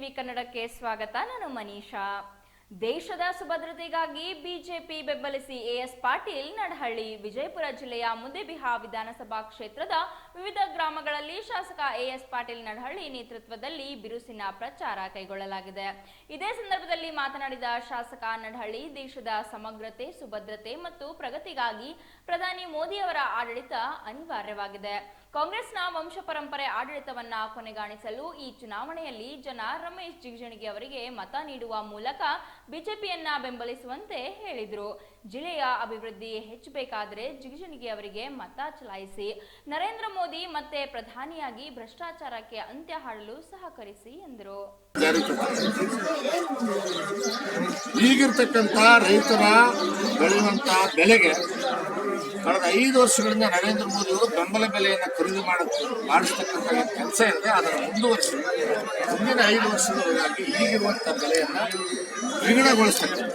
ಸ್ವಾಗತ. ನಾನು ಮನೀಷಾ. ದೇಶದ ಸುಭದ್ರತೆಗಾಗಿ ಬಿಜೆಪಿ ಬೆಂಬಲಿಸಿ ಎಎಸ್ ಪಾಟೀಲ್, ನಡಹಳ್ಳಿ, ವಿಜಯಪುರ ಜಿಲ್ಲೆಯ ಮುದೇಬಿಹಾ ವಿಧಾನಸಭಾ ಕ್ಷೇತ್ರದ ವಿವಿಧ ಗ್ರಾಮಗಳಲ್ಲಿ ಶಾಸಕ ಎಎಸ್ ಪಾಟೀಲ್, ನಡಹಳ್ಳಿ ನೇತೃತ್ವದಲ್ಲಿ ಬಿರುಸಿನ ಪ್ರಚಾರ ಕೈಗೊಳ್ಳಲಾಗಿದೆ. ಇದೇ ಸಂದರ್ಭದಲ್ಲಿ ಮಾತನಾಡಿದ ಶಾಸಕ ನಡಹಳ್ಳಿ, ದೇಶದ ಸಮಗ್ರತೆ, ಸುಭದ್ರತೆ ಮತ್ತು ಪ್ರಗತಿಗಾಗಿ ಪ್ರಧಾನಿ ಮೋದಿ ಅವರ ಆಡಳಿತ ಅನಿವಾರ್ಯವಾಗಿದೆ. ಕಾಂಗ್ರೆಸ್ನ ವಂಶ ಪರಂಪರೆ ಆಡಳಿತವನ್ನ ಕೊನೆಗಾಣಿಸಲು ಈ ಚುನಾವಣೆಯಲ್ಲಿ ಜನ ರಮೇಶ್ ಜಿಗಜಿಣಗಿ ಅವರಿಗೆ ಮತ ನೀಡುವ ಮೂಲಕ ಬಿಜೆಪಿಯನ್ನ ಬೆಂಬಲಿಸುವಂತೆ ಹೇಳಿದರು. ಜಿಲ್ಲೆಯ ಅಭಿವೃದ್ಧಿ ಹೆಚ್ಚಬೇಕಾದರೆ ಜಿಗಜಿಣಗಿ ಅವರಿಗೆ ಮತ ಚಲಾಯಿಸಿ. ನರೇಂದ್ರ ಮೋದಿ ಮತ್ತೆ ಪ್ರಧಾನಿಯಾಗಿ ಭ್ರಷ್ಟಾಚಾರಕ್ಕೆ ಅಂತ್ಯ ಹಾಡಲು ಸಹಕರಿಸಿ ಎಂದರು. ಈಗಿರ್ತಕ್ಕಂಥ ರೈತರ ಬೆಳೆಯುವಂತ ಬೆಲೆಗೆ ಕಳೆದ ಐದು ವರ್ಷಗಳಿಂದ ನರೇಂದ್ರ ಮೋದಿ ಅವರು ಬೆಂಬಲ ಬೆಲೆಯನ್ನು ಖರೀದಿ ಮಾಡ ಮಾಡಿಸ್ತಕ್ಕಂಥ ಕೆಲಸ ಇದೆ ಅದನ್ನು ಮುಂದುವರಿಸಿ ಮುಂದಿನ ಐದು ವರ್ಷದವರೆಗಾಗಿ ಈಗಿರುವಂಥ ಬೆಲೆಯನ್ನು ದ್ವಿಗುಣಗೊಳಿಸ್ತಕ್ಕಂಥ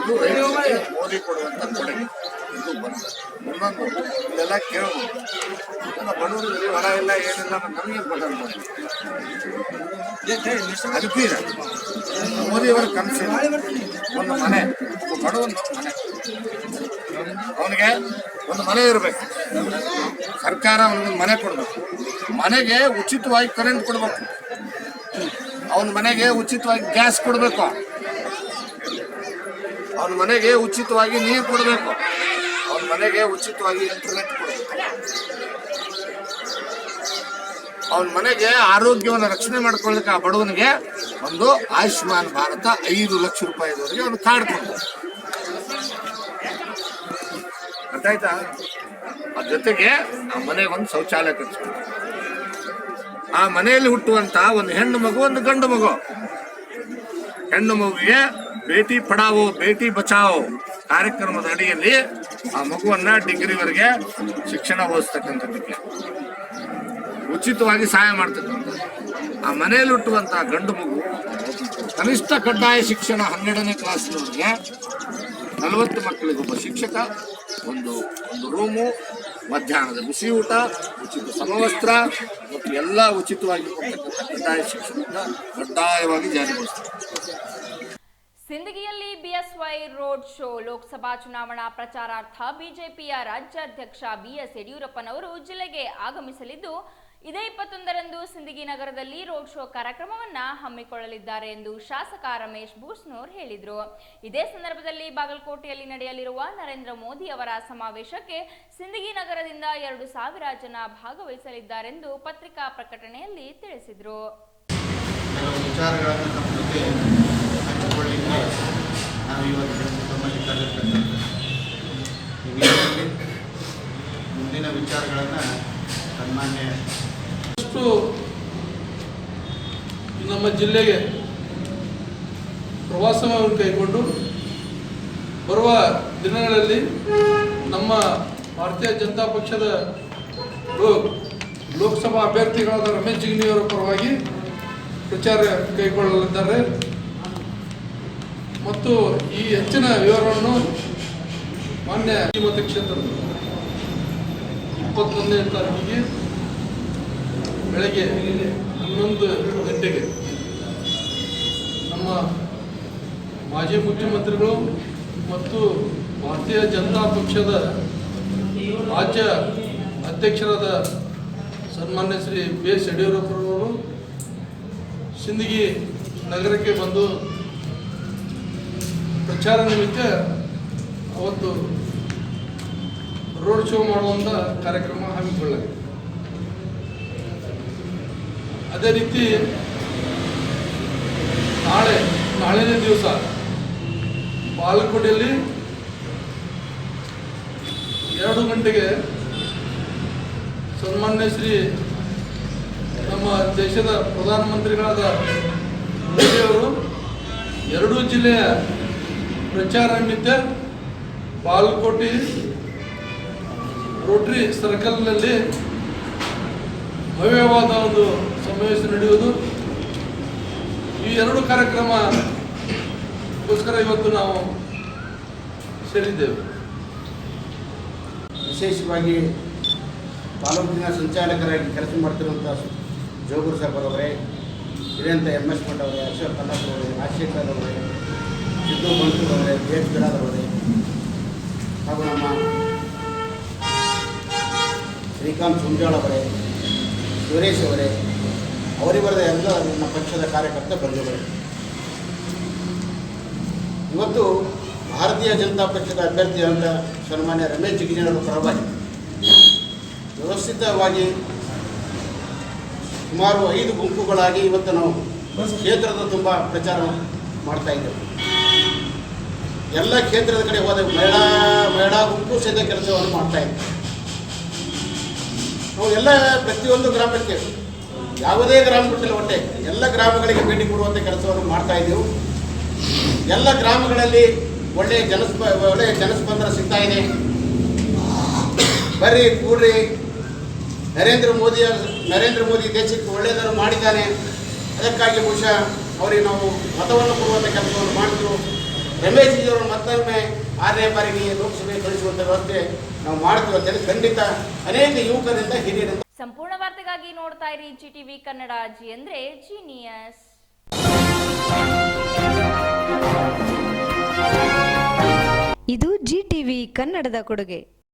ಇದು ರೈತರಿಗೆ ಮೋದಿ ಕೊಡುವಂಥ ಕೊಡುಗೆ ಇದು ಒಂದು ಇನ್ನೊಂದು ಇದೆಲ್ಲ ಕೇಳಬಹುದು ಎಲ್ಲ ಬಡವರಿಗೆ ಹೊರ ಇಲ್ಲ ಏನಿಲ್ಲ ನಮಗೆ ಕೊಡೋದು ಅದಕ್ಕೆ ಇದೆ. ಮೋದಿಯವರ ಕನಸು ಒಂದು ಮನೆ ಒಬ್ಬ ಬಡವನ ಮನೆ ಅವನಿಗೆ ಒಂದು ಮನೆ ಇರಬೇಕು. ಸರ್ಕಾರ ಅವನಿಗೆ ಮನೆ ಕೊಡಬೇಕು. ಮನೆಗೆ ಉಚಿತವಾಗಿ ಕರೆಂಟ್ ಕೊಡಬೇಕು. ಅವನ ಮನೆಗೆ ಉಚಿತವಾಗಿ ಗ್ಯಾಸ್ ಕೊಡಬೇಕು. ಅವನ ಮನೆಗೆ ಉಚಿತವಾಗಿ ನೀರು ಕೊಡಬೇಕು. ಅವನ ಮನೆಗೆ ಉಚಿತವಾಗಿ ಇಂಟರ್ನೆಟ್ ಕೊಡಬೇಕು. ಅವನ ಮನೆಗೆ ಆರೋಗ್ಯವನ್ನು ರಕ್ಷಣೆ ಮಾಡ್ಕೊಳ್ಳಿಕ್ಕೆ ಆ ಬಡವನಿಗೆ ಒಂದು ಆಯುಷ್ಮಾನ್ ಭಾರತ ಐದು ಲಕ್ಷ ರೂಪಾಯಿವರೆಗೆ ಅವನು ಕಾರ್ಡ್ ಕೊಡ್ತಾರೆ ಆಯ್ತಾ ಅದ್ರ ಜೊತೆಗೆ ಆ ಮನೆಗೆ ಒಂದು ಶೌಚಾಲಯ ಕಟ್ಸ್ಕೊಡ್ತಾರೆ ಆ ಮನೆಯಲ್ಲಿ ಹುಟ್ಟುವಂತ ಒಂದು ಹೆಣ್ಣು ಮಗು, ಒಂದು ಗಂಡು ಮಗು. ಹೆಣ್ಣು ಮಗುವಿಗೆ ಬೇಟಿ ಪಡಾವೋ, ಬೇಟಿ ಬಚಾವೋ ಕಾರ್ಯಕ್ರಮದ ಅಡಿಯಲ್ಲಿ ಆ ಮಗುವನ್ನ ಡಿಗ್ರಿವರೆಗೆ ಶಿಕ್ಷಣ ಓದಿಸ್ತಕ್ಕಂಥದ್ದಕ್ಕೆ. ಉಚಿತವಾಗಿ ಸಹಾಯ ಮಾಡ್ತಕ್ಕಂಥ ಆ ಮನೆಯಲ್ಲಿ ಹುಟ್ಟುವಂತ ಗಂಡು ಮಗು ಕನಿಷ್ಠ ಕಡ್ಡಾಯ ಶಿಕ್ಷಣ ಹನ್ನೆರಡನೇ ಕ್ಲಾಸ್ನವರಿಗೆ ನಲವತ್ತು ಮಕ್ಕಳಿಗೊಬ್ಬ ಶಿಕ್ಷಕ ಒಂದು ಒಂದು ರೂಮು, ಮಧ್ಯಾಹ್ನದ ಬಿಸಿ ಊಟ, ಉಚಿತ ಸಮವಸ್ತ್ರ ಮತ್ತು ಎಲ್ಲ ಉಚಿತವಾಗಿ ಕಡ್ಡಾಯ ಶಿಕ್ಷಣವನ್ನು ಕಡ್ಡಾಯವಾಗಿ ಜಾರಿಗೊಳಿಸ್ತಾರೆ. ಸಿಂದಗಿಯಲ್ಲಿ ಬಿಎಸ್ವೈ ರೋಡ್ ಶೋ, ಲೋಕಸಭಾ ಚುನಾವಣಾ ಪ್ರಚಾರಾರ್ಥ ಬಿಜೆಪಿಯ ರಾಜ್ಯಾಧ್ಯಕ್ಷ ಬಿಎಸ್ ಯಡಿಯೂರಪ್ಪನವರು ಜಿಲ್ಲೆಗೆ ಆಗಮಿಸಲಿದ್ದು ಇದೇ ಇಪ್ಪತ್ತೊಂದರಂದು ಸಿಂದಗಿ ನಗರದಲ್ಲಿ ರೋಡ್ ಶೋ ಕಾರ್ಯಕ್ರಮವನ್ನ ಹಮ್ಮಿಕೊಳ್ಳಲಿದ್ದಾರೆ ಎಂದು ಶಾಸಕ ರಮೇಶ್ ಬೂಸ್ನೂರ್ ಹೇಳಿದರು. ಇದೇ ಸಂದರ್ಭದಲ್ಲಿ ಬಾಗಲಕೋಟೆಯಲ್ಲಿ ನಡೆಯಲಿರುವ ನರೇಂದ್ರ ಮೋದಿ ಅವರ ಸಮಾವೇಶಕ್ಕೆ ಸಿಂದಗಿ ನಗರದಿಂದ ಎರಡು ಸಾವಿರ ಜನ ಭಾಗವಹಿಸಲಿದ್ದಾರೆಂದು ಪತ್ರಿಕಾ ಪ್ರಕಟಣೆಯಲ್ಲಿ ತಿಳಿಸಿದರು. ವಿಚಾರಗಳನ್ನು ಸನ್ಮಾನ್ಯ ಅಷ್ಟು ನಮ್ಮ ಜಿಲ್ಲೆಗೆ ಪ್ರವಾಸವನ್ನು ಕೈಗೊಂಡು ಬರುವ ದಿನಗಳಲ್ಲಿ ನಮ್ಮ ಭಾರತೀಯ ಜನತಾ ಪಕ್ಷದ ಲೋಕಸಭಾ ಅಭ್ಯರ್ಥಿಗಳಾದ ರಮೇಶ್ ಜಿಗ್ನಿಯವರ ಪರವಾಗಿ ಪ್ರಚಾರ ಕೈಗೊಳ್ಳಲಿದ್ದಾರೆ. ಮತ್ತು ಈ ಹೆಚ್ಚಿನ ವಿವರವನ್ನು ಮಾನ್ಯ ಮತಕ್ಷೇತ್ರದಲ್ಲಿ ಮತಕ್ಷೇತ್ರದ ಇಪ್ಪತ್ತೊಂದನೇ ತಾರೀಕಿಗೆ ಬೆಳಗ್ಗೆ ಹನ್ನೊಂದು ಗಂಟೆಗೆ ನಮ್ಮ ಮಾಜಿ ಮುಖ್ಯಮಂತ್ರಿಗಳು ಮತ್ತು ಭಾರತೀಯ ಜನತಾ ಪಕ್ಷದ ರಾಜ್ಯ ಅಧ್ಯಕ್ಷರಾದ ಸನ್ಮಾನ್ಯ ಶ್ರೀ ಬಿ ಎಸ್ ಯಡಿಯೂರಪ್ಪರವರು ಸಿಂದಗಿ ನಗರಕ್ಕೆ ಬಂದು ಪ್ರಚಾರ ನಿಮಿತ್ತ ಅವತ್ತು ರೋಡ್ ಶೋ ಮಾಡುವಂಥ ಕಾರ್ಯಕ್ರಮ ಹಮ್ಮಿಕೊಳ್ಳಲಾಗಿದೆ. ಅದೇ ರೀತಿ ನಾಳೆ, ನಾಳೆನೇ ದಿವಸ ಬಾಲಕೋಟೆಯಲ್ಲಿ ಎರಡು ಗಂಟೆಗೆ ಸನ್ಮಾನ್ಯ ಶ್ರೀ ನಮ್ಮ ದೇಶದ ಪ್ರಧಾನಮಂತ್ರಿಗಳಾದ ಮೋದಿಯವರು ಎರಡೂ ಜಿಲ್ಲೆಯ ಪ್ರಚಾರ ನಿಮಿತ್ತ ಬಾಗಲಕೋಟೆ ರೋಟರಿ ಸರ್ಕಲ್ನಲ್ಲಿ ಭವ್ಯವಾದ ಒಂದು ಸಮಾವೇಶ ನಡೆಯುವುದು. ಈ ಎರಡು ಕಾರ್ಯಕ್ರಮಕ್ಕೋಸ್ಕರ ಇವತ್ತು ನಾವು ಸೇರಿದ್ದೇವೆ. ವಿಶೇಷವಾಗಿ ತಾಲೂಕಿನ ಸಂಚಾಲಕರಾಗಿ ಕೆಲಸ ಮಾಡ್ತಿರುವಂಥ ಜೋಗುರು ಸಾಹೇಬರವರೇ ಹಿರಿಯಂತ ಎಂ ಎಸ್ ಭಟ್ ಅವರೇ, ಅಶೋಕ್ ಕಲ್ಲಾಪುರ ಅವರೇ, ರಾಜಶೇಖರ್ ಅವರೇ, ಸಿದ್ದು ಬಂಟೂರ್ ಅವರೇ, ಬಿ ಎಚ್ ಬಿರಾದರ್ ಅವರೇ, ಹಾಗೂ ನಮ್ಮ ಶ್ರೀಕಾಂತ್ ಸುಂಜಾಳ ಅವರೇ, ಸುರೇಶ್ ಅವರೇ ಅವರಿವರದ ಎಲ್ಲ ನಮ್ಮ ಪಕ್ಷದ ಕಾರ್ಯಕರ್ತ ಬಂಧುಗಳು. ಇವತ್ತು ಭಾರತೀಯ ಜನತಾ ಪಕ್ಷದ ಅಭ್ಯರ್ಥಿಯಾದಂಥ ಸನ್ಮಾನ್ಯ ರಮೇಶ್ ಜಿಗಿಜಿನವರ ಪರವಾಗಿ ವ್ಯವಸ್ಥಿತವಾಗಿ ಸುಮಾರು ಐದು ಗುಂಪುಗಳಾಗಿ ಇವತ್ತು ನಾವು ಕ್ಷೇತ್ರದ ತುಂಬ ಪ್ರಚಾರ ಮಾಡ್ತಾ ಇದ್ದೇವೆ. ಎಲ್ಲ ಕ್ಷೇತ್ರದ ಕಡೆ ಹೋದ ಮಹಿಳಾ ಮಹಿಳಾ ಗುಂಪು ಸಹಿತ ಕೆಲಸವನ್ನು ಮಾಡ್ತಾ ಇದ್ದೇವೆ ನಾವು ಎಲ್ಲ ಪ್ರತಿಯೊಂದು ಗ್ರಾಮಕ್ಕೆ. ಯಾವುದೇ ಗ್ರಾಮ ಬಿಟ್ಟಿಲ್ಲ ಒಟ್ಟೆ. ಎಲ್ಲ ಗ್ರಾಮಗಳಿಗೆ ಭೇಟಿ ಕೊಡುವಂಥ ಕೆಲಸವನ್ನು ಮಾಡ್ತಾ ಇದ್ದೆವು. ಎಲ್ಲ ಗ್ರಾಮಗಳಲ್ಲಿ ಒಳ್ಳೆಯ ಜನಸ್ಪ ಒಳ್ಳೆಯ ಜನಸ್ಪಂದನ ಸಿಗ್ತಾ ಇದೆ. ಬರ್ರಿ, ಕೂಡ್ರಿ. ನರೇಂದ್ರ ಮೋದಿ ನರೇಂದ್ರ ಮೋದಿ ದೇಶಕ್ಕೆ ಒಳ್ಳೆಯದನ್ನು ಮಾಡಿದ್ದಾನೆ. ಅದಕ್ಕಾಗಿ ಬಹುಶಃ ಅವರಿಗೆ ನಾವು ಮತವನ್ನು ಕೊಡುವಂಥ ಕೆಲಸವನ್ನು ಮಾಡಿದ್ರು. ರಮೇಶ್ ಜಿಯವರು ಮತ್ತೊಮ್ಮೆ ಆರನೇ ಬಾರಿಗೆ ಲೋಕಸಭೆ ಕಳಿಸುವಂಥ ವ್ಯವಸ್ಥೆ ನಾವು ಮಾಡ್ತೀವಿ ಅಂತೇಳಿ ಖಂಡಿತ ಅನೇಕ ಯುವಕರಿಂದ ಹಿರಿಯರಿಂದ ಸಂಪೂರ್ಣ ವಾರ್ತೆಗಾಗಿ ನೋಡ್ತಾ ಇರಿ ಜಿ ಟಿವಿ ಕನ್ನಡ ಜಿ ಅಂದ್ರೆ ಜೀನಿಯಸ್. ಇದು ಜಿ ಟಿವಿ ಕನ್ನಡದ ಕೊಡುಗೆ.